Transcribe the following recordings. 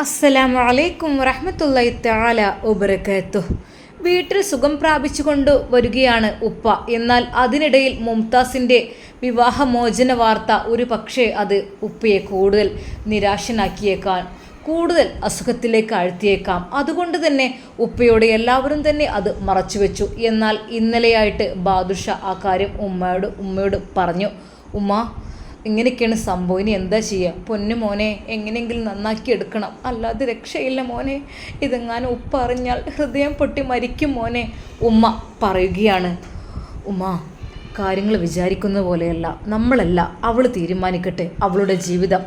അസ്സലാമു അലൈക്കും വറഹ്മത്തുള്ളാഹി തആല വബറകാതുഹു വീട്ടിൽ സുഖം പ്രാപിച്ചുകൊണ്ട് വരികയാണ് ഉപ്പ. എന്നാൽ അതിനിടയിൽ മുംതാസിന്റെ വിവാഹമോചന വാർത്ത ഒരു പക്ഷേ അത് ഉപ്പയെ കൂടുതൽ നിരാശനാക്കിയേക്കാൻ കൂടുതൽ അസുഖത്തിലേക്ക് ആഴ്ത്തിയേക്കാം. അതുകൊണ്ട് തന്നെ ഉപ്പയോട് എല്ലാവരും തന്നെ അത് മറച്ചുവെച്ചു. എന്നാൽ ഇന്നലെയായിട്ട് ബാദുഷ ആ കാര്യം ഉമ്മയോട് ഉമ്മയോട് പറഞ്ഞു. ഉമ്മ ഇങ്ങനെയൊക്കെയാണ് സംഭവം. ഇനി എന്താ ചെയ്യുക പൊന്നു മോനെ എങ്ങനെയെങ്കിലും നന്നാക്കി എടുക്കണം. അല്ലാതെ രക്ഷയില്ല മോനെ. ഇതെങ്ങാനും ഉപ്പ അറിഞ്ഞാൽ ഹൃദയം പൊട്ടി മരിക്കും മോനെ. ഉമ്മ പറയുകയാണ്. ഉമ്മ കാര്യങ്ങൾ വിചാരിക്കുന്ന പോലെയല്ല. നമ്മളല്ല. അവൾ തീരുമാനിക്കട്ടെ. അവളുടെ ജീവിതം.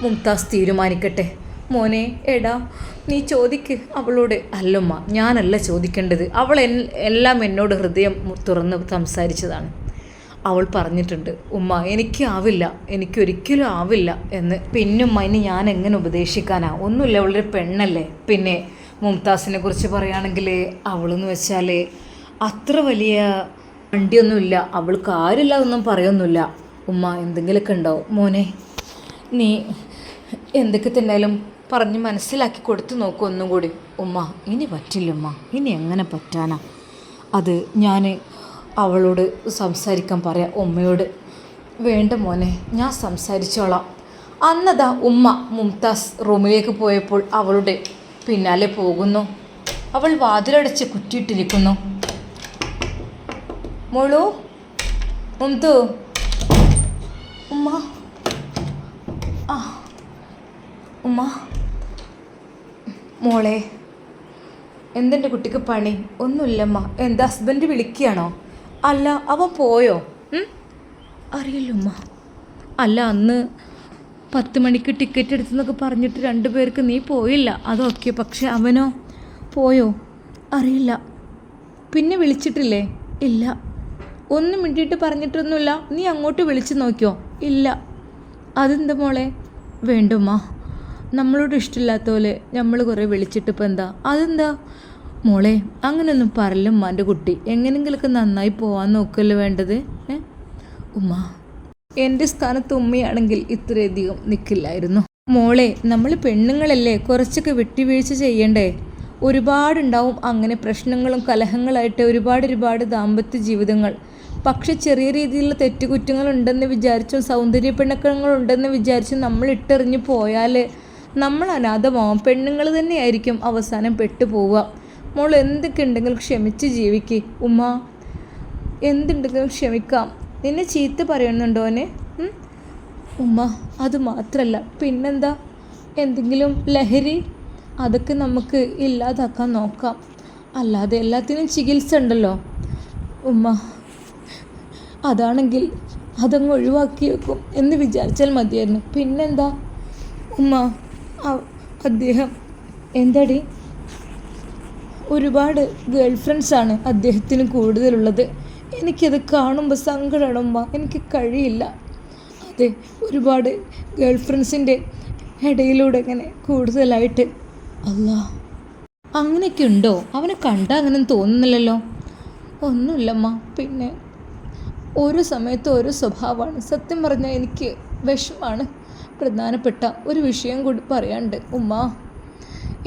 മുംതാസ് തീരുമാനിക്കട്ടെ. മോനെ എടാ നീ ചോദിക്ക്. അവളോട് അല്ലുമ്മ ഞാനല്ല ചോദിക്കേണ്ടത്. അവൾ എല്ലാം എന്നോട് ഹൃദയം തുറന്ന് സംസാരിച്ചതാണ്. അവൾ പറഞ്ഞിട്ടുണ്ട് ഉമ്മ എനിക്ക് ആവില്ല എനിക്കൊരിക്കലും ആവില്ല എന്ന്. പിന്നുമ്മ ഇനി ഞാൻ എങ്ങനെ ഉപദേശിക്കാനാ? ഒന്നുമില്ല അവളൊരു പെണ്ണല്ലേ. പിന്നെ മുംതാസിനെ കുറിച്ച് പറയുകയാണെങ്കിൽ അവളെന്ന് വെച്ചാൽ അത്ര വലിയ വണ്ടിയൊന്നുമില്ല. അവൾക്ക് ആരില്ല ഒന്നും പറയൊന്നുമില്ല. ഉമ്മ എന്തെങ്കിലുമൊക്കെ ഉണ്ടോ? മോനെ നീ എന്തൊക്കെ തന്നാലും പറഞ്ഞ് മനസ്സിലാക്കി കൊടുത്തു നോക്കൂ ഒന്നും കൂടി. ഉമ്മ ഇനി പറ്റില്ല ഉമ്മ ഇനി എങ്ങനെ പറ്റാനാ? അത് ഞാൻ അവളോട് സംസാരിക്കാൻ പറയാം ഉമ്മയോട്. വേണ്ട മോനെ ഞാൻ സംസാരിച്ചോളാം. അന്നതാ ഉമ്മ മുംതാസ് റൂമിലേക്ക് പോയപ്പോൾ അവളുടെ പിന്നാലെ പോകുന്നു. അവൾ വാതിലടച്ച് കുറ്റിയിട്ടിരിക്കുന്നു. മോളു മുംതു. ഉമ്മ. ആ ഉമ്മ. മോളെ എന്തെന്റെ കുട്ടിക്ക് പണി? ഒന്നുമില്ലമ്മ. എന്താ ഹസ്ബൻഡ് വിളിക്കുകയാണോ? അല്ല അവൻ പോയോ? ഉം? അറിയില്ല ഉമ്മ. അല്ല അന്ന് പത്ത് മണിക്ക് ടിക്കറ്റ് എടുത്തെന്നൊക്കെ പറഞ്ഞിട്ട് രണ്ടു പേർക്ക് നീ പോയില്ല. അതൊക്കെ പക്ഷെ അവനോ? പോയോ? അറിയില്ല. പിന്നെ വിളിച്ചിട്ടില്ലേ? ഇല്ല. ഒന്നും മിണ്ടിയിട്ട് പറഞ്ഞിട്ടൊന്നുമില്ല. നീ അങ്ങോട്ട് വിളിച്ചു നോക്കിയോ? ഇല്ല. അതെന്താ മോളെ? വേണ്ടുമ്മ നമ്മളോട് ഇഷ്ടമില്ലാത്ത പോലെ നമ്മൾ കുറേ വിളിച്ചിട്ടിപ്പോൾ എന്താ? അതെന്താ? മോളെ അങ്ങനെയൊന്നും പറയില്ല ഉമ്മാന്റെ കുട്ടി? എങ്ങനെങ്കിലൊക്കെ നന്നായി പോവാൻ നോക്കല്ലോ വേണ്ടത്? ഉമ്മ എന്റെ സ്ഥാനത്ത് ഉമ്മയാണെങ്കിൽ ഇത്രയധികം നിൽക്കില്ലായിരുന്നു മോളെ നമ്മൾ പെണ്ണുങ്ങളല്ലേ കുറച്ചൊക്കെ വിട്ടുവീഴ്ച ചെയ്യണ്ടേ? ഒരുപാടുണ്ടാവും അങ്ങനെ പ്രശ്നങ്ങളും കലഹങ്ങളായിട്ട് ഒരുപാട് ഒരുപാട് ദാമ്പത്യ ജീവിതങ്ങൾ. പക്ഷെ ചെറിയ രീതിയിലുള്ള തെറ്റുകുറ്റങ്ങൾ ഉണ്ടെന്ന് വിചാരിച്ചും സൗന്ദര്യ പിണക്കങ്ങളുണ്ടെന്ന് വിചാരിച്ചും നമ്മൾ ഇട്ടെറിഞ്ഞ് പോയാൽ നമ്മൾ അനാഥമാവും. പെണ്ണുങ്ങൾ തന്നെയായിരിക്കും അവസാനം പെട്ടുപോവുക. മോൾ എന്തൊക്കെ ഉണ്ടെങ്കിലും ക്ഷമിച്ച് ജീവിക്ക്. ഉമ്മ എന്തുണ്ടെങ്കിലും ക്ഷമിക്കാം. നിന്നെ ചീത്ത പറയുന്നുണ്ടോ അവനെ? ഉമ്മ അത് മാത്രമല്ല പിന്നെന്താ? എന്തെങ്കിലും ലഹരി? അതൊക്കെ നമുക്ക് ഇല്ലാതാക്കാൻ നോക്കാം. അല്ലാതെ എല്ലാത്തിനും ചികിത്സ ഉണ്ടല്ലോ. ഉമ്മ അതാണെങ്കിൽ അതങ്ങ് ഒഴിവാക്കി വെക്കും എന്ന് വിചാരിച്ചാൽ മതിയായിരുന്നു. പിന്നെന്താ? ഉമ്മ അദ്ദേഹം എന്താടി? ഒരുപാട് ഗേൾ ഫ്രണ്ട്സാണ് അദ്ദേഹത്തിന് കൂടുതലുള്ളത്. എനിക്കത് കാണുമ്പോൾ സങ്കടമാണ് എനിക്ക് കഴിയില്ല. അതെ ഒരുപാട് ഗേൾ ഫ്രണ്ട്സിന്റെ ഇടയിലൂടെ ഇങ്ങനെ കൂടുതലായിട്ട്. അല്ല. അങ്ങനെയൊക്കെ ഉണ്ടോ? അവനെ കണ്ടാൽ അങ്ങനെ തോന്നുന്നില്ലല്ലോ. ഒന്നുമില്ലമ്മ. പിന്നെ ഓരോ സമയത്ത് ഓരോ സ്വഭാവമാണ്. സത്യം പറഞ്ഞാൽ എനിക്ക് വിഷമാണ്. പ്രധാനപ്പെട്ട ഒരു വിഷയം കൂടി പറയാണ്ട് ഉമ്മ.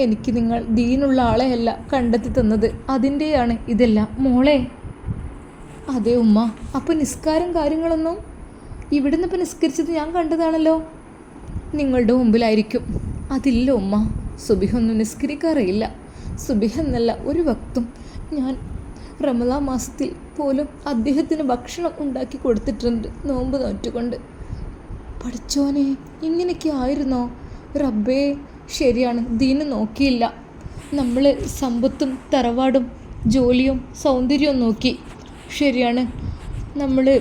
എനിക്ക് നിങ്ങൾ ദീനുള്ള ആളെയല്ല കണ്ടെത്തി തന്നത്. അതിന്റെയാണ് ഇതെല്ലാം. മോളെ. അതെ ഉമ്മ. അപ്പോൾ നിസ്കാരം കാര്യങ്ങളൊന്നും? ഇവിടുന്ന് ഇപ്പം നിസ്കരിച്ചത് ഞാൻ കണ്ടതാണല്ലോ. നിങ്ങളുടെ മുമ്പിലായിരിക്കും. അതില്ല ഉമ്മ. സുബിഹൊന്നും നിസ്കരിക്കാറില്ല സുബിഹ് എന്നല്ല ഒരു വക്തും. ഞാൻ റമദാ മാസത്തിൽ പോലും അദ്ദേഹത്തിന് ഭക്ഷണം ഉണ്ടാക്കി കൊടുത്തിട്ടുണ്ട് നോമ്പ് നോറ്റുകൊണ്ട് പഠിച്ചോനെ ഇങ്ങനെയൊക്കെ ആയിരുന്നോ? റബ്ബേ ശരിയാണ്. ദീന് നോക്കിയില്ല. നമ്മൾ സമ്പത്തും തറവാടും ജോലിയും സൗന്ദര്യവും നോക്കി. ശരിയാണ്. നമ്മൾ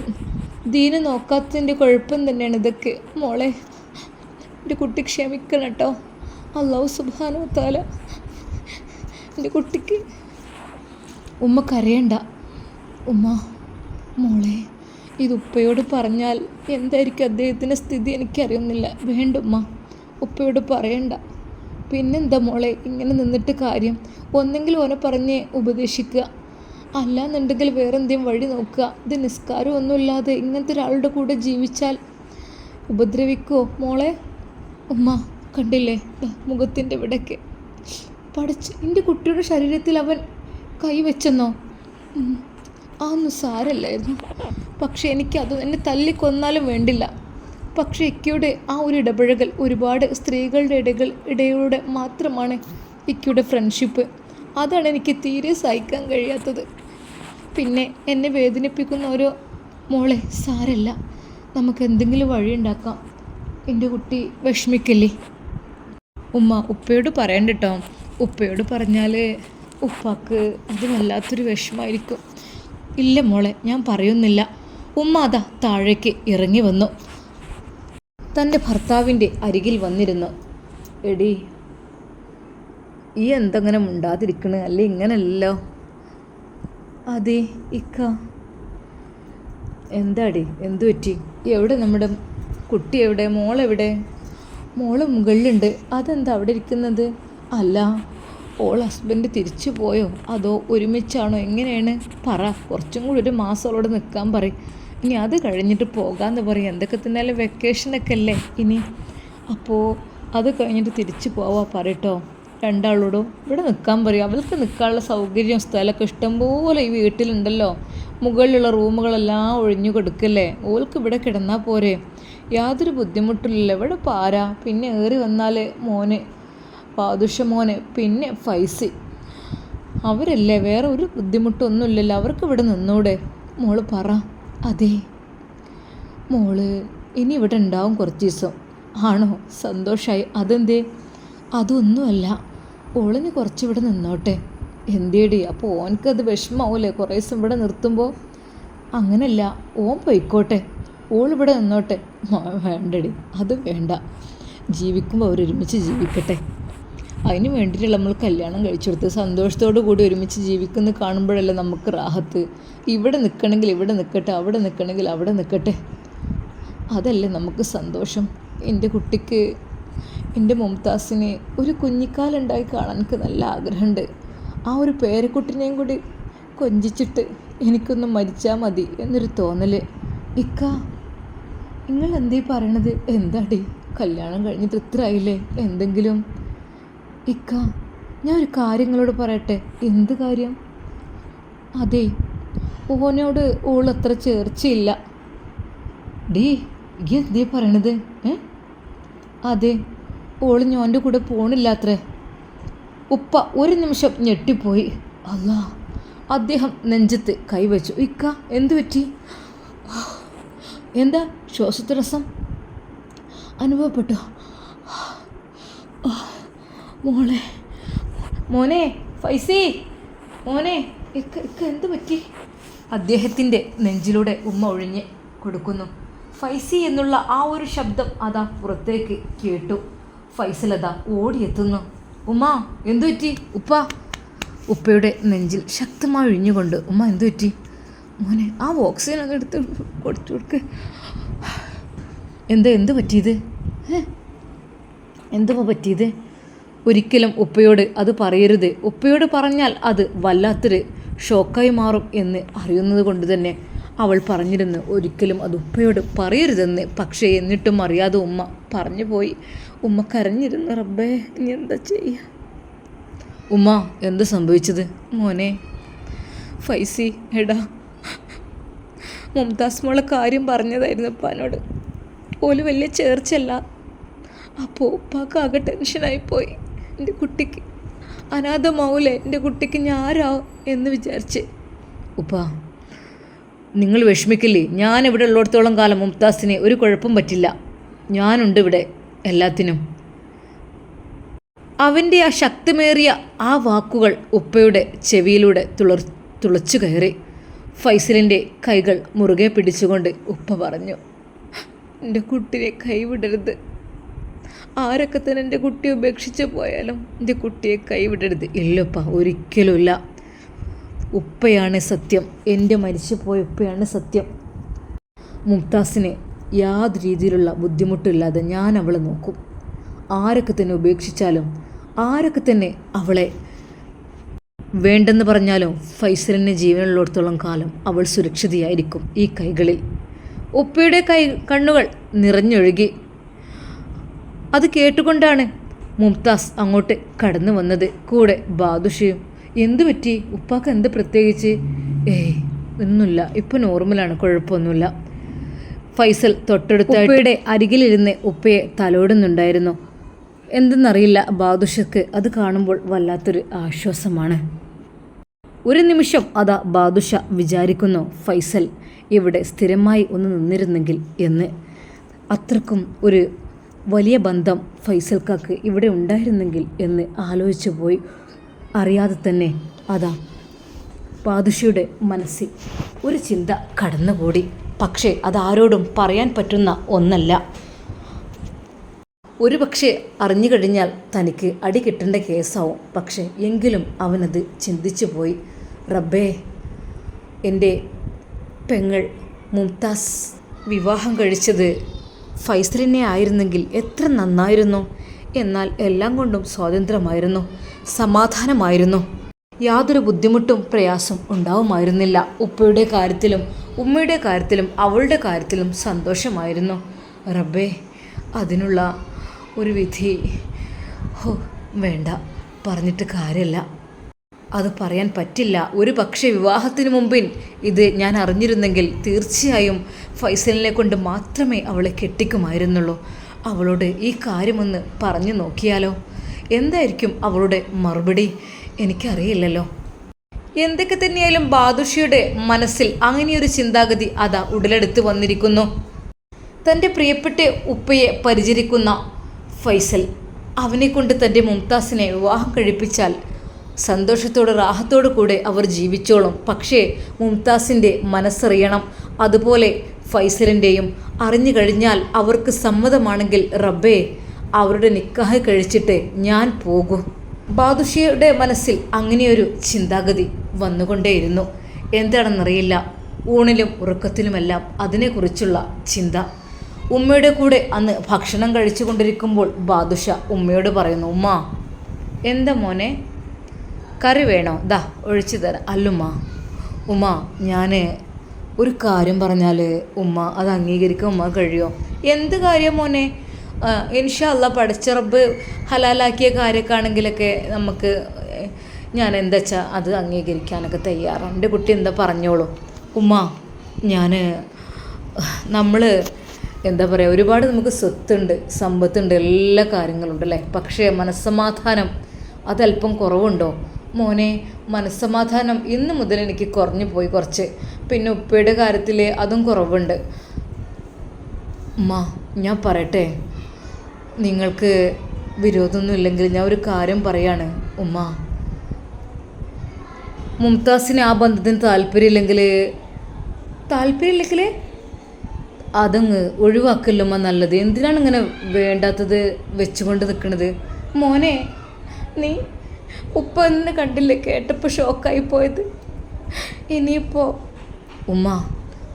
ദീന് നോക്കാത്തതിന്റെ കുഴപ്പം തന്നെയാണ് ഇതൊക്കെ. മോളെ എന്റെ കുട്ടി ക്ഷമിക്കണം കേട്ടോ. അള്ളാഹു സുബാനോ താല എന്റെ കുട്ടിക്ക്. ഉമ്മ കരയണ്ട ഉമ്മ മോളെ ഇത് ഉപ്പയോട് പറഞ്ഞാൽ എന്തായിരിക്കും അദ്ദേഹത്തിന്റെ സ്ഥിതി എനിക്കറിയുന്നില്ല. വേണ്ട ഉമ്മ ഉപ്പയോട് പറയണ്ട. പിന്നെന്താ മോളെ ഇങ്ങനെ നിന്നിട്ട് കാര്യം? ഒന്നെങ്കിൽ ഓനെ പറഞ്ഞ് ഉപദേശിക്കുക. അല്ലാന്നുണ്ടെങ്കിൽ വേറെ എന്തെങ്കിലും വഴി നോക്കുക. ഇത് നിസ്കാരമൊന്നുമില്ലാതെ ഇങ്ങനത്തെ ഒരാളുടെ കൂടെ ജീവിച്ചാൽ ഉപദ്രവിക്കുമോ മോളെ ഉമ്മ കണ്ടില്ലേ? മുഖത്തിന്റെ ഇവിടേക്ക് പഠിച്ച് എന്റെ കുട്ടിയുടെ ശരീരത്തിൽ അവൻ കൈവച്ചെന്നോ ആ ഒന്നും സാരല്ലായിരുന്നു പക്ഷേ എനിക്കത് എന്നെ തല്ലിക്കൊന്നാലും വേണ്ടില്ല. പക്ഷേ ഇക്കയുടെ ആ ഒരു ഇടപഴകൽ ഒരുപാട് സ്ത്രീകളുടെ ഇടകൾ ഇടയിലൂടെ മാത്രമാണ് ഇക്കയുടെ ഫ്രണ്ട്ഷിപ്പ് അതാണ് എനിക്ക് തീരെ സഹിക്കാൻ കഴിയാത്തത്. പിന്നെ എന്നെ വേദനിപ്പിക്കുന്ന ഓരോ മോളെ സാരല്ല. നമുക്ക് എന്തെങ്കിലും വഴി ഉണ്ടാക്കാം. എന്റെ കുട്ടി വിഷമിക്കല്ലേ? ഉമ്മ ഉപ്പയോട് പറയണ്ട കേട്ടോ ഉപ്പയോട് പറഞ്ഞാൽ ഉപ്പാക്ക് അത് വല്ലാത്തൊരു വിഷമായിരിക്കും. ഇല്ല മോളെ ഞാൻ പറയുന്നില്ല. ഉമ്മ അതാ താഴേക്ക് ഇറങ്ങി വന്നു. തന്റെ ഭർത്താവിന്റെ അരികിൽ വന്നിരുന്നു. എടി ഈ എന്തെങ്ങനെ മുണ്ടാതിരിക്കണേ? അല്ലേ ഇങ്ങനല്ലോ അതെ ഇക്ക. എന്താടി എന്തു പറ്റി? എവിടെ നമ്മുടെ കുട്ടി എവിടെ? മോളെവിടെ മോൾ മുകളിലുണ്ട്. അതെന്താ അവിടെ ഇരിക്കുന്നത്? അല്ല ഓൾ ഹസ്ബൻഡ് തിരിച്ചു പോയോ? അതോ ഒരുമിച്ചാണോ? എങ്ങനെയാണ്? പറ കുറച്ചും കൂടി ഒരു മാസം അവളോട് നിൽക്കാൻ പറയും. ഇനി അത് കഴിഞ്ഞിട്ട് പോകാമെന്ന് പറയും. എന്തൊക്കെ തന്നാലും വെക്കേഷനൊക്കെ അല്ലേ ഇനി? അപ്പോൾ അത് കഴിഞ്ഞിട്ട് തിരിച്ചു പോവാ പറയട്ടോ. രണ്ടാളോടും ഇവിടെ നിൽക്കാൻ പറയും. അവൾക്ക് നിൽക്കാനുള്ള സൗകര്യം സ്ഥലമൊക്കെ ഇഷ്ടംപോലെ ഈ വീട്ടിലുണ്ടല്ലോ. മുകളിലുള്ള റൂമുകളെല്ലാം ഒഴിഞ്ഞു കൊടുക്കല്ലേ. ഓൾക്ക് ഇവിടെ കിടന്നാൽ പോരെ. യാതൊരു ബുദ്ധിമുട്ടില്ലല്ലോ ഇവിടെ പാര പിന്നെ ഏറി വന്നാൽ മോന് പാതുഷ മോന് പിന്നെ ഫൈസി. അവരല്ലേ? വേറെ ഒരു ബുദ്ധിമുട്ടൊന്നുമില്ലല്ലോ. അവർക്ക് ഇവിടെ നിന്നൂടെ. മോൾ പറ. അതെ. മോൾ ഇനി ഇവിടെ ഉണ്ടാവും കുറച്ച് ദിവസം. ആണോ? സന്തോഷമായി അതെന്തേ? അതൊന്നുമല്ല. ഓളിന് കുറച്ച് ഇവിടെ നിന്നോട്ടെ. എന്തേടി? അപ്പോൾ ഓനക്കത് വിഷമാവൂലേ? കുറേ ദിവസം ഇവിടെ നിർത്തുമ്പോൾ അങ്ങനല്ല. ഓൻ പോയിക്കോട്ടെ. ഓളിവിടെ നിന്നോട്ടെ. വേണ്ടടി. അത് വേണ്ട. ജീവിക്കുമ്പോൾ അവരൊരുമിച്ച് ജീവിക്കട്ടെ. അതിന് വേണ്ടിയിട്ടുള്ള നമ്മൾ കല്യാണം കഴിച്ചെടുത്ത് സന്തോഷത്തോടു കൂടി ഒരുമിച്ച് ജീവിക്കുന്ന കാണുമ്പോഴല്ലേ നമുക്ക് റാഹത്ത്? ഇവിടെ നിൽക്കണമെങ്കിൽ ഇവിടെ നിൽക്കട്ടെ അവിടെ നിൽക്കണമെങ്കിൽ അവിടെ നിൽക്കട്ടെ അതല്ലേ നമുക്ക് സന്തോഷം. എന്റെ കുട്ടിക്ക് എന്റെ മുംതാസിന് ഒരു കുഞ്ഞിക്കാലുണ്ടായി കാണാൻ എനിക്ക് നല്ല ആഗ്രഹമുണ്ട്. ആ ഒരു പേരക്കുട്ടിനെയും കൂടി കൊഞ്ചിച്ചിട്ട് എനിക്കൊന്ന് മരിച്ചാൽ മതി എന്നൊരു തോന്നൽ ഇക്ക നിങ്ങൾ എന്തേ പറയണത്? എന്താടി? കല്യാണം കഴിഞ്ഞിട്ട് ഇത്ര ആയില്ലേ? എന്തെങ്കിലും ഇക്ക ഞാൻ ഒരു കാര്യങ്ങളോട് പറയട്ടെ? എന്ത് കാര്യം? അതെ ഓനോട് ഓൾ അത്ര ചേർച്ചയില്ല. ഡീ ഈ എന്തേ പറയണത്? ഏ? അതെ ഓൾ ഞാന്റെ കൂടെ പോണില്ല അത്രേ ഉപ്പ ഒരു നിമിഷം ഞെട്ടിപ്പോയി. അല്ലാ അദ്ദേഹം നെഞ്ചത്ത് കൈവച്ചു. ഇക്ക എന്തു പറ്റി? എന്താ ശ്വാസത്തടസ്സം അനുഭവപ്പെട്ടു? മോളെ മോനെ ഫൈസി മോനെ ഇക്ക ഇക്ക എന്ത് പറ്റി? അദ്ദേഹത്തിന്റെ നെഞ്ചിലൂടെ ഉമ്മ ഒഴിഞ്ഞ് കൊടുക്കുന്നു. ഫൈസി എന്നുള്ള ആ ഒരു ശബ്ദം അതാ പുറത്തേക്ക് കേട്ടു. ഫൈസലത ഓടിയെത്തുന്നു. ഉമ്മ എന്തു പറ്റി? ഉപ്പ ഉപ്പയുടെ നെഞ്ചിൽ ശക്തമായി ഒഴിഞ്ഞുകൊണ്ട് ഉമ്മ എന്തു പറ്റി? മോനെ ആ ഓക്സിജൻ ഒക്കെ എടുത്ത് കൊടുത്തു കൊടുക്ക്. എന്താ എന്ത് പറ്റിയത്? എന്തുവാ പറ്റിയത്? ഒരിക്കലും ഉപ്പയോട് അത് പറയരുത്. ഉപ്പയോട് പറഞ്ഞാൽ അത് വല്ലാത്തൊരു ഷോക്കായി മാറും എന്ന് അറിയുന്നത് കൊണ്ട് തന്നെ അവൾ പറഞ്ഞിരുന്നു ഒരിക്കലും അത് ഉപ്പയോട് പറയരുതെന്ന്. പക്ഷേ എന്നിട്ടും അറിയാതെ ഉമ്മ പറഞ്ഞു പോയി. ഉമ്മ കരഞ്ഞിരുന്നു റബ്ബേ ഇനി എന്താ ചെയ്യുക ഉമ്മ എന്ത് സംഭവിച്ചത്? മോനെ ഫൈസി എടാ മുംതാസ് മോളെ കാര്യം പറഞ്ഞതായിരുന്നു ഉപ്പാനോട്. ഓൽ വലിയ ചേർച്ചല്ല അപ്പോൾ ഉപ്പാക്കാകെ ടെൻഷനായിപ്പോയി എന്റെ കുട്ടിക്ക്. അനാഥമാവൂലേ എന്റെ കുട്ടിക്ക് ഞാരാ എന്ന് വിചാരിച്ച്. ഉപ്പ നിങ്ങൾ വിഷമിക്കില്ലേ? ഞാൻ ഇവിടെ ഉള്ളിടത്തോളം കാലം മുംതാസിനെ ഒരു കുഴപ്പം പറ്റില്ല. ഞാനുണ്ട് ഇവിടെ എല്ലാത്തിനും. അവന്റെ ആ ശക്തിമേറിയ ആ വാക്കുകൾ ഉപ്പയുടെ ചെവിയിലൂടെ തുളർ തുളച്ചു കയറി. ഫൈസലിന്റെ കൈകൾ മുറുകെ പിടിച്ചുകൊണ്ട് ഉപ്പ പറഞ്ഞു എന്റെ കുട്ടിനെ കൈവിടരുത്. ആരൊക്കെ തന്നെ എന്റെ കുട്ടിയെ ഉപേക്ഷിച്ച് പോയാലും എന്റെ കുട്ടിയെ കൈവിടരുത് ഇല്ലപ്പ ഒരിക്കലുമില്ല. ഉപ്പയാണ് സത്യം. എന്റെ മരിച്ചുപോയ ഉപ്പയാണ് സത്യം. മുംതാസിന് യാതൊരു രീതിയിലുള്ള ബുദ്ധിമുട്ടില്ലാതെ ഞാൻ അവളെ നോക്കും. ആരൊക്കെ തന്നെ ഉപേക്ഷിച്ചാലും ആരൊക്കെ തന്നെ അവളെ വേണ്ടെന്ന് പറഞ്ഞാലും ഫൈസലിന്റെ ജീവനുള്ളിടത്തോളം കാലം അവൾ സുരക്ഷിതയായിരിക്കും ഈ കൈകളിൽ. ഉപ്പയുടെ കൈ കണ്ണുകൾ നിറഞ്ഞൊഴുകി അത് കേട്ടുകൊണ്ടാണ് മുംതാസ് അങ്ങോട്ട് കടന്നു വന്നത്. കൂടെ ബാദുഷയും എന്തു പറ്റി? ഉപ്പാക്ക് എന്ത് പ്രത്യേകിച്ച്? ഏയ് ഒന്നുമില്ല. ഇപ്പം നോർമലാണ് കുഴപ്പമൊന്നുമില്ല. ഫൈസൽ തൊട്ടടുത്ത ഉപ്പയുടെ അരികിലിരുന്ന് ഉപ്പയെ തലോടുന്നുണ്ടായിരുന്നു. എന്തെന്നറിയില്ല ബാദുഷക്ക്. അത് കാണുമ്പോൾ വല്ലാത്തൊരു ആശ്വാസമാണ്. ഒരു നിമിഷം അതാ ബാദുഷ വിചാരിക്കുന്നു ഫൈസൽ ഇവിടെ സ്ഥിരമായി ഒന്ന് നിന്നിരുന്നെങ്കിൽ എന്ന്. അത്രക്കും ഒരു വലിയ ബന്ധം ഫൈസൽക്കാക്ക് ഇവിടെ ഉണ്ടായിരുന്നെങ്കിൽ എന്ന് ആലോചിച്ചു പോയി. അറിയാതെ തന്നെ അതാ പാദുഷയുടെ മനസ്സിൽ ഒരു ചിന്ത കടന്നുകൂടി. പക്ഷേ അതാരോടും പറയാൻ പറ്റുന്ന ഒന്നല്ല. ഒരു പക്ഷേ അറിഞ്ഞു കഴിഞ്ഞാൽ തനിക്ക് അടി കിട്ടേണ്ട കേസാവും. പക്ഷേ എങ്കിലും അവനത് ചിന്തിച്ചു പോയി. റബ്ബേ എന്റെ പെങ്ങൾ മുംതാസ് വിവാഹം കഴിച്ചത് ഫൈസലിനെ ആയിരുന്നെങ്കിൽ എത്ര നന്നായിരുന്നു. എന്നാൽ എല്ലാം കൊണ്ടും സ്വാതന്ത്ര്യമായിരുന്നു. സമാധാനമായിരുന്നു. യാതൊരു ബുദ്ധിമുട്ടും പ്രയാസം ഉണ്ടാവുമായിരുന്നില്ല. ഉപ്പയുടെ കാര്യത്തിലും ഉമ്മയുടെ കാര്യത്തിലും അവളുടെ കാര്യത്തിലും സന്തോഷമായിരുന്നു. റബ്ബേ അതിനുള്ള ഒരു വിധി ഹോ വേണ്ട. പറഞ്ഞിട്ട് കാര്യമില്ല അത് പറയാൻ പറ്റില്ല. ഒരു പക്ഷേ വിവാഹത്തിന് മുമ്പിൻ ഇത് ഞാൻ അറിഞ്ഞിരുന്നെങ്കിൽ തീർച്ചയായും ഫൈസലിനെ കൊണ്ട് മാത്രമേ അവളെ കെട്ടിക്കുമായിരുന്നുള്ളൂ. അവളോട് ഈ കാര്യമൊന്ന് പറഞ്ഞു നോക്കിയാലോ? എന്തായിരിക്കും അവളുടെ മറുപടി? എനിക്കറിയില്ലല്ലോ. എന്തൊക്കെ തന്നെയായാലും ബാദുഷിയുടെ മനസ്സിൽ അങ്ങനെയൊരു ചിന്താഗതി അതാ ഉടലെടുത്ത് വന്നിരിക്കുന്നു. തന്റെ പ്രിയപ്പെട്ട ഉപ്പയെ പരിചരിക്കുന്ന ഫൈസൽ അവനെ കൊണ്ട് തന്റെ മുംതാസിനെ വിവാഹം കഴിപ്പിച്ചാൽ സന്തോഷത്തോടെ റാഹത്തോടു കൂടെ അവർ ജീവിച്ചോളും. പക്ഷേ മുംതാസിന്റെ മനസ്സറിയണം. അതുപോലെ ഫൈസലിന്റെയും അറിഞ്ഞു കഴിഞ്ഞാൽ അവർക്ക് സമ്മതമാണെങ്കിൽ റബ്ബേ അവരുടെ നിക്കാഹ് കഴിച്ചിട്ട് ഞാൻ പോകും. ബാദുഷിയുടെ മനസ്സിൽ അങ്ങനെയൊരു ചിന്താഗതി വന്നുകൊണ്ടേയിരുന്നു. എന്താണെന്നറിയില്ല. ഊണിലും ഉറക്കത്തിലുമെല്ലാം അതിനെക്കുറിച്ചുള്ള ചിന്ത. ഉമ്മയുടെ കൂടെ അന്ന് ഭക്ഷണം കഴിച്ചു കൊണ്ടിരിക്കുമ്പോൾ ബാദുഷ ഉമ്മയോട് പറയുന്നു ഉമ്മ എന്താ മോനെ? കറി വേണോ? ദാ ഒഴിച്ചു തരാം. അല്ലുമ്മ ഉമ്മ. ഞാൻ ഒരു കാര്യം പറഞ്ഞാൽ ഉമ്മ അത് അംഗീകരിക്കാൻ ഉമ്മ കഴിയുമോ എന്ത് കാര്യം മോനെ? ഇൻഷല്ല പഠിച്ചറബ് ഹലാലാക്കിയ കാര്യക്കാണെങ്കിലൊക്കെ നമുക്ക് ഞാൻ എന്താ വെച്ചാൽ അത് അംഗീകരിക്കാനൊക്കെ തയ്യാറാണ്. എന്റെ കുട്ടി എന്താ പറഞ്ഞോളൂ? ഉമ്മ ഞാൻ നമ്മൾ എന്താ പറയുക ഒരുപാട് നമുക്ക് സ്വത്തുണ്ട് സമ്പത്തുണ്ട് എല്ലാ കാര്യങ്ങളുണ്ട് അല്ലേ? പക്ഷേ മനസ്സമാധാനം അതല്പം കുറവുണ്ടോ? മോനെ മനസ്സമാധാനം ഇന്ന് മുതൽ എനിക്ക് കുറഞ്ഞു പോയി കുറച്ച്. പിന്നെ ഉപ്പയുടെ കാര്യത്തിൽ അതും കുറവുണ്ട്. ഉമ്മ ഞാൻ പറയട്ടെ? നിങ്ങൾക്ക് വിരോധമൊന്നും ഇല്ലെങ്കിൽ ഞാൻ ഒരു കാര്യം പറയാണ് ഉമ്മ. മുംതാസിന് ആ ബന്ധത്തിന് താല്പര്യമില്ലെങ്കിൽ താല്പര്യമില്ലെങ്കിൽ അതങ്ങ് ഒഴിവാക്കല്ലുമ്മ നല്ലത്? എന്തിനാണ് ഇങ്ങനെ വേണ്ടാത്തത് വെച്ചുകൊണ്ട് നിൽക്കുന്നത് മോനെ നീ ഉപ്പ ഒന്ന് കണ്ടില്ലേ? കേട്ടപ്പോൾ ഷോക്കായി പോയത്. ഇനിയിപ്പോൾ ഉമ്മ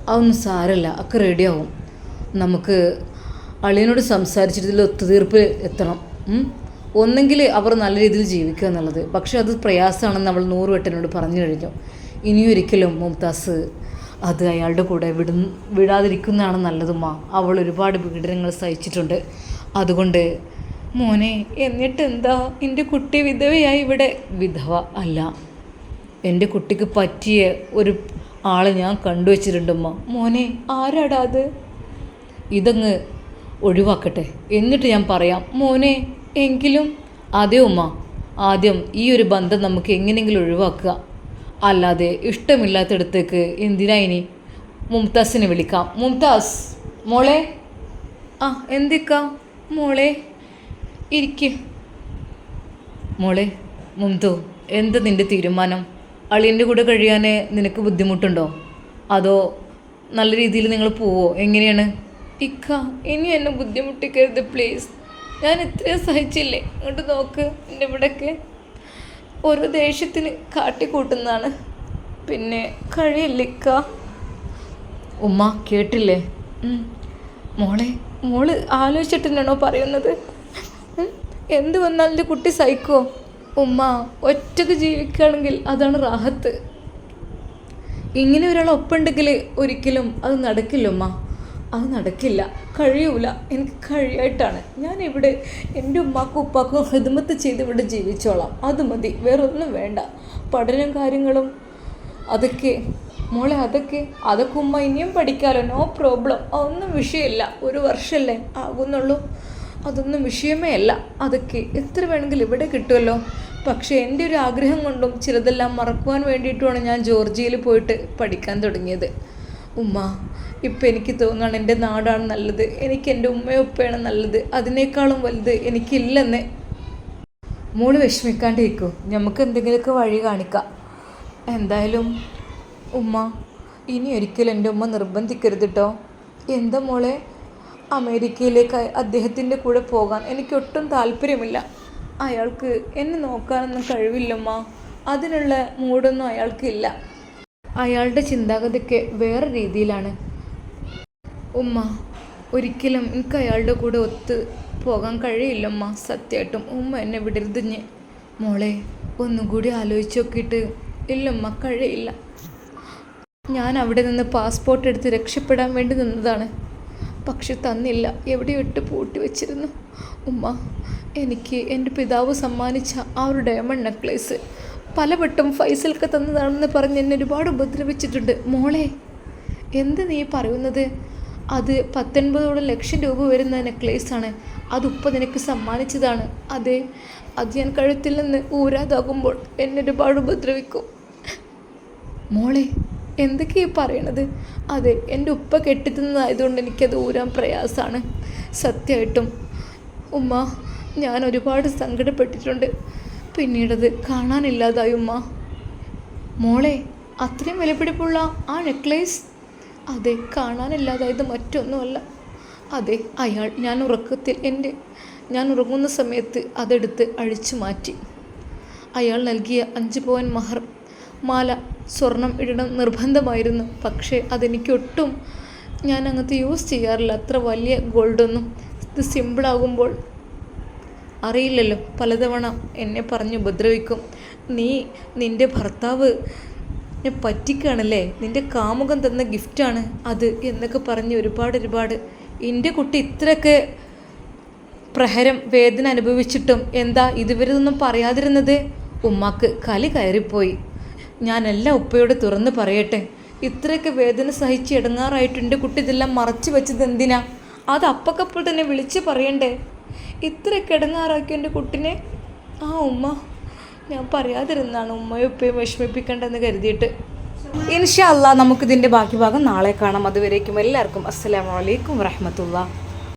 അതൊന്നും സാരല്ല ഒക്കെ റെഡിയാവും നമുക്ക് അളിയനോട് സംസാരിച്ചിട്ട് ഇതിൽ ഒത്തുതീർപ്പ് എത്തണം? ഒന്നെങ്കിൽ അവർ നല്ല രീതിയിൽ ജീവിക്കുക എന്നുള്ളത്. പക്ഷേ അത് പ്രയാസമാണെന്ന് അവൾ നൂറ് വട്ടനോട് പറഞ്ഞു കഴിഞ്ഞു. ഇനിയൊരിക്കലും മുംതാസ് അത് അയാളുടെ കൂടെ വിടു വിടാതിരിക്കുന്നതാണ് നല്ലതുമ്മ അവൾ ഒരുപാട് പീഡനങ്ങൾ സഹിച്ചിട്ടുണ്ട്. അതുകൊണ്ട് മോനെ എന്നിട്ട് എന്താ എന്റെ കുട്ടി വിധവയായി ഇവിടെ. വിധവ അല്ല. എന്റെ കുട്ടിക്ക് പറ്റിയ ഒരു ആളെ ഞാൻ കണ്ടുവച്ചിട്ടുണ്ടമ്മ. മോനെ ആരാടാ അത്? ഇതങ്ങ് ഒഴിവാക്കട്ടെ. എന്നിട്ട് ഞാൻ പറയാം. മോനെ എങ്കിലും അതേ ഉമ്മ. ആദ്യം ഈ ഒരു ബന്ധം നമുക്ക് എങ്ങനെയെങ്കിലും ഒഴിവാക്കുക. അല്ലാതെ ഇഷ്ടമില്ലാത്തടത്തേക്ക് എന്തിനാ ഇനി? മുംതാസിനെ വിളിക്കാം. മുംതാസ് മോളെ? ആ എന്തിക്കാം? മോളെ? ഇരിക്ക്. മോളെ മുംതു എന്ത് നിന്റെ തീരുമാനം? അളിയന്റെ കൂടെ കഴിയാൻ നിനക്ക് ബുദ്ധിമുട്ടുണ്ടോ? അതോ നല്ല രീതിയിൽ നിങ്ങൾ പോവോ? എങ്ങനെയാണ്? ഇക്ക ഇനി എന്നെ ബുദ്ധിമുട്ടിക്കരുത് പ്ലീസ് ഞാൻ ഇത്രയും സഹിച്ചില്ലേ? ഇങ്ങോട്ട് നോക്ക് എന്റെ ഇവിടെയൊക്കെ ഓരോ ദേഷ്യത്തിന് കാട്ടിക്കൂട്ടുന്നതാണ്. പിന്നെ കഴിയില്ല ഇക്ക? ഉമ്മ കേട്ടില്ലേ. മോളെ മോൾ ആലോചിച്ചിട്ട് തന്നെയാണോ പറയുന്നത്? എന്ത് വന്നാലും എന്റെ കുട്ടി സഹിക്കോ? ഉമ്മ ഒറ്റയ്ക്ക് ജീവിക്കുകയാണെങ്കിൽ അതാണ് റാഹത്ത്. ഇങ്ങനെ ഒരാൾ ഒപ്പുണ്ടെങ്കിൽ ഒരിക്കലും അത് നടക്കില്ല ഉമ്മ. അത് നടക്കില്ല. കഴിയൂല. എനിക്ക് കഴിയായിട്ടാണ്. ഞാൻ ഇവിടെ എന്റെ ഉമ്മാക്കും ഉപ്പാക്കും ഹിദ്മത്ത് ചെയ്ത് ഇവിടെ ജീവിച്ചോളാം. അത് മതി. വേറൊന്നും വേണ്ട. പഠനം കാര്യങ്ങളും അതൊക്കെ. മോളെ അതൊക്കെ. അതൊക്കെ ഉമ്മ ഇനിയും പഠിക്കാമല്ലോ നോ പ്രോബ്ലം അതൊന്നും വിഷയമില്ല. ഒരു വർഷമല്ലേ ആകുന്നുള്ളൂ അതൊന്നും വിഷയമേ അല്ല. അതൊക്കെ എത്ര വേണമെങ്കിലും ഇവിടെ കിട്ടുമല്ലോ. പക്ഷേ എന്റെ ഒരു ആഗ്രഹം കൊണ്ടും ചിലതെല്ലാം മറക്കുവാൻ വേണ്ടിയിട്ടുമാണ് ഞാൻ ജോർജിയയിൽ പോയിട്ട് പഠിക്കാൻ തുടങ്ങിയത്. ഉമ്മ ഇപ്പം എനിക്ക് തോന്നുകയാണ് എന്റെ നാടാണ് നല്ലത്. എനിക്ക് എന്റെ ഉമ്മയും ഉപ്പയാണ് നല്ലത്. അതിനേക്കാളും വലുത് എനിക്കില്ലെന്ന്. മോൾ വിഷമിക്കാണ്ടിരിക്കൂ. നമുക്ക് എന്തെങ്കിലുമൊക്കെ വഴി കാണിക്കാം. എന്തായാലും ഉമ്മ ഇനി ഒരിക്കലും എന്റെ ഉമ്മ നിർബന്ധിക്കരുത് കേട്ടോ എന്താ മോളെ? അമേരിക്കയിലേക്ക് അദ്ദേഹത്തിന്റെ കൂടെ പോകാൻ എനിക്കൊട്ടും താല്പര്യമില്ല. അയാൾക്ക് എന്നെ നോക്കാനൊന്നും കഴിവില്ലമ്മ. അതിനുള്ള മൂടൊന്നും അയാൾക്കില്ല. അയാളുടെ ചിന്താഗതിക്ക് വേറെ രീതിയിലാണ്. ഉമ്മ ഒരിക്കലും എനിക്ക് അയാളുടെ കൂടെ ഒത്ത് പോകാൻ കഴിയില്ലമ്മ. സത്യമായിട്ടും ഉമ്മ എന്നെ വിടരുതിഞ്ഞ് മോളെ ഒന്നുകൂടി ആലോചിച്ച് നോക്കിയിട്ട് ഇല്ലമ്മ കഴിയില്ല. ഞാൻ അവിടെ നിന്ന് പാസ്പോർട്ട് എടുത്ത് രക്ഷപ്പെടാൻ വേണ്ടി നിന്നതാണ്. പക്ഷെ തന്നില്ല. എവിടെ ഇട്ട് പൂട്ടി വെച്ചിരുന്നു? ഉമ്മ എനിക്ക് എന്റെ പിതാവ് സമ്മാനിച്ച ആ ഒരു ഡയമണ്ട് നെക്ലേസ് പലവട്ടം ഫൈസൽക്ക് തന്നതാണെന്ന് പറഞ്ഞ് എന്നെ ഒരുപാട് ഉപദ്രവിച്ചിട്ടുണ്ട്. മോളെ എന്ത് നീ പറയുന്നത്? അത് പത്തൊൻപതോളം ലക്ഷം രൂപ വരുന്ന നെക്ലേസാണ് അത് ഉപ്പ നിനക്ക് സമ്മാനിച്ചതാണ്. അതെ അത് ഞാൻ കഴുത്തിൽ നിന്ന് ഊരാതാകുമ്പോൾ എന്നെ ഒരുപാട് ഉപദ്രവിക്കും. മോളെ എന്തൊക്കെയാ പറയണത്? അതെ എന്റെ ഉപ്പ കെട്ടിത്തുന്നതായതുകൊണ്ട് എനിക്കത് ഊരാൻ പ്രയാസമാണ്. സത്യമായിട്ടും. ഉമ്മ ഞാൻ ഒരുപാട് സങ്കടപ്പെട്ടിട്ടുണ്ട്. പിന്നീടത് കാണാനില്ലാതായി ഉമ്മ. മോളെ അത്രയും വിലപിടിപ്പുള്ള ആ നെക്ലേസ്? അതെ കാണാനില്ലാതായത് മറ്റൊന്നുമല്ല. അതെ അയാൾ ഞാൻ ഉറക്കത്തിൽ എന്റെ ഞാൻ ഉറങ്ങുന്ന സമയത്ത് അതെടുത്ത് അഴിച്ചു മാറ്റി അയാൾ നൽകിയ അഞ്ച് പവൻ മഹർ മാല സ്വർണം ഇടണം നിർബന്ധമായിരുന്നു. പക്ഷേ അതെനിക്കൊട്ടും ഞാൻ അങ്ങനത്തെ യൂസ് ചെയ്യാറില്ല. അത്ര വലിയ ഗോൾഡൊന്നും ഇത് സിമ്പിളാകുമ്പോൾ അറിയില്ലല്ലോ. പലതവണ എന്നെ പറഞ്ഞ് ഉപദ്രവിക്കും. നീ നിന്റെ ഭർത്താവ് പറ്റിക്കാണല്ലേ നിന്റെ കാമുകം തന്ന ഗിഫ്റ്റാണ് അത് എന്നൊക്കെ പറഞ്ഞ് ഒരുപാട് ഒരുപാട് എന്റെ കുട്ടി ഇത്രയൊക്കെ പ്രഹരം വേദന അനുഭവിച്ചിട്ടും എന്താ ഇതുവരെ ഒന്നും പറയാതിരുന്നത്? ഉമ്മാക്ക് കലി കയറിപ്പോയി. ഞാനെല്ലാം ഉപ്പയോട് തുറന്ന് പറയട്ടെ. ഇത്രയൊക്കെ വേദന സഹിച്ച് ഇടങ്ങാറായിട്ടുണ്ട് കുട്ടി ഇതെല്ലാം മറച്ചു വെച്ചത് എന്തിനാ? അത് അപ്പക്കപ്പോൾ തന്നെ വിളിച്ച് പറയണ്ടേ? ഇത്രയൊക്കെ ഇടങ്ങാറാക്കി എന്റെ കുട്ടിനെ? ആ ഉമ്മ. ഞാൻ പറയാതിരുന്നാണ് ഉമ്മയും ഉപ്പയും വിഷമിപ്പിക്കേണ്ടതെന്ന് കരുതിയിട്ട്. ഇൻഷാ അല്ലാ നമുക്കിതിന്റെ ബാക്കി ഭാഗം നാളെ കാണാം. അതുവരേക്കും എല്ലാവർക്കും അസ്സാം വലൈക്കും വറഹമത്തുള്ള.